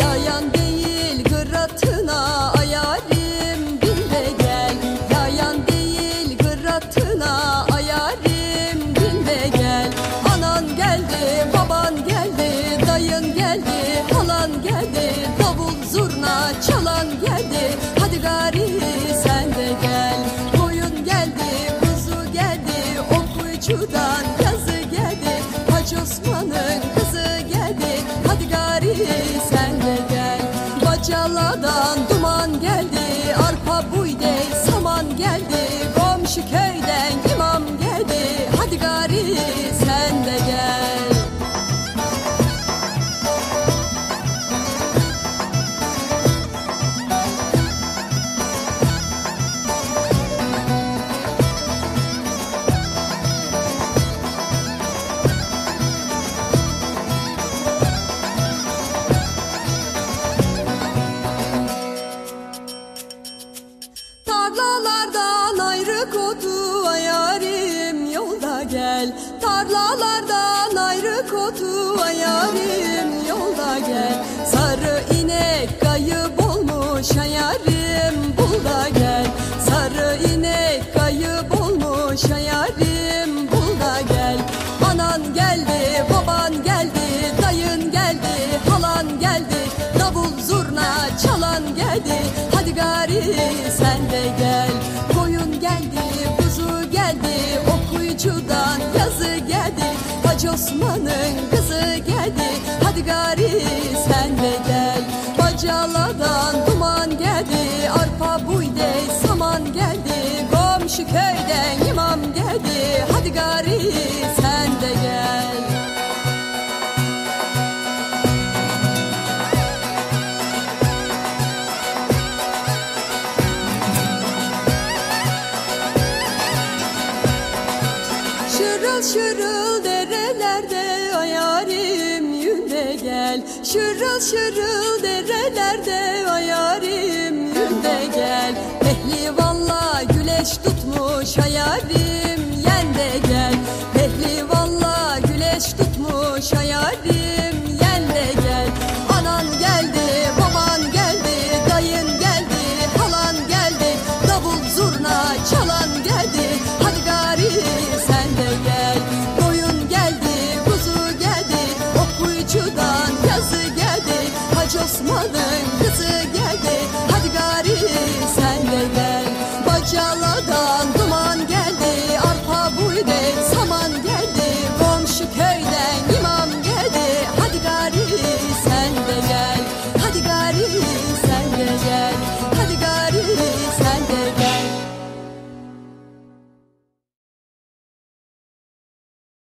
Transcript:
Yayan değil gırratına ayarim. Bin de gel. Yayan değil gırratına ayarim. Bin de gel. Anan geldi baban geldi dayın geldi halan geldi Davul zurna çalan geldi. Hadi gari sen de gel. Koyun geldi kuzu geldi okuyucudan yazı sen de gel. Bacaladan duman geldi gel. Tarlalardan ayrı kotu ayarim yolda gel. Sarı inek kayıp olmuş ayarim bul da gel. Sarı inek kayıp olmuş ayarim bul da gel. Anan geldi baban geldi dayın geldi halan geldi. Davul zurna çalan geldi hadi gari sen de gel. Koyun geldi kuzu geldi geldi Hacı Osman'ın kızı geldi. Hadi gari sen de gel. Bacaladan duman geldi. Arpa buyde saman geldi. Komşu köyden imam geldi. Hadi gari Şırıl şırıl derelerde ayarim yünde gel. Şırıl şırıl derelerde ayarim yünde gel. Pehlivanla güleş tutmuş ayarim